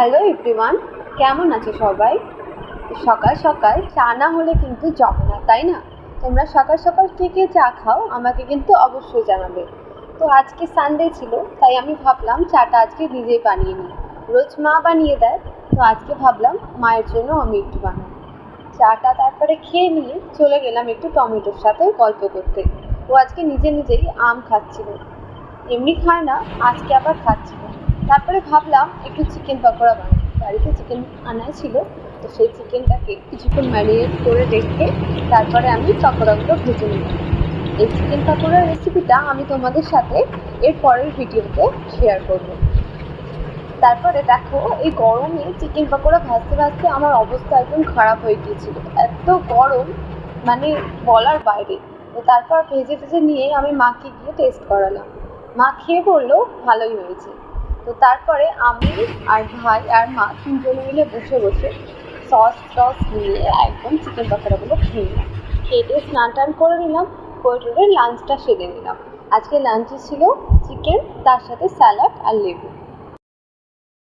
Hello everyone কেমন আছো সবাই? সকাল সকাল চা না হলে কিন্তু জমে না, তাই না? তোমরা সকাল সকাল কে কে চা খাও আমাকে কিন্তু অবশ্যই জানাবে। তো আজকে সানডে ছিল, তাই আমি ভাবলাম চাটা আজকে নিজেই বানিয়ে নিই। রোজ মা বানিয়ে দেয়, তো আজকে ভাবলাম মায়ের জন্য আমি একটু বানাই। চাটা তারপরে খেয়ে নিয়ে চলে গেলাম একটু টমেটোর সাথে গল্প করতে। ও আজকে নিজে নিজেই আম খাচ্ছিল। এমনি খায় না, আজকে আবার খাচ্ছিল। তারপরে ভাবলাম একটু চিকেন পকোড়া বানাই। বাড়িতে চিকেন আনাই ছিল, তো সেই চিকেনটাকে কিছুক্ষণ ম্যারিনেট করে রেখে তারপরে আমি পকোড়াগুলো ভেজে নিলাম এই চিকেন পকোড়ার রেসিপিটা আমি তোমাদের সাথে এর পরের ভিডিওতে শেয়ার করব। তারপরে দেখো, এই গরমে চিকেন পকোড়া ভাজতে ভাজতে আমার অবস্থা একদম খারাপ হয়ে গিয়েছিল। এত গরম মানে বলার বাইরে। তো তারপর ভেজে ভেজে নিয়ে আমি মাকে গিয়ে টেস্ট করালাম। মা খেয়ে বলল, ভালোই হয়েছে। তো তারপরে আমি আর ভাই আর মা তিনজনে মিলে বসে বসে সস টস নিয়ে একদম চিকেন পকোড়াগুলো খেয়ে নিলাম। দিয়ে স্নান টান করে নিলাম, করে টোরে লাঞ্চটা সেরে নিলাম। আজকে লাঞ্চে ছিল চিকেন তার সাথে স্যালাড আর লেবু।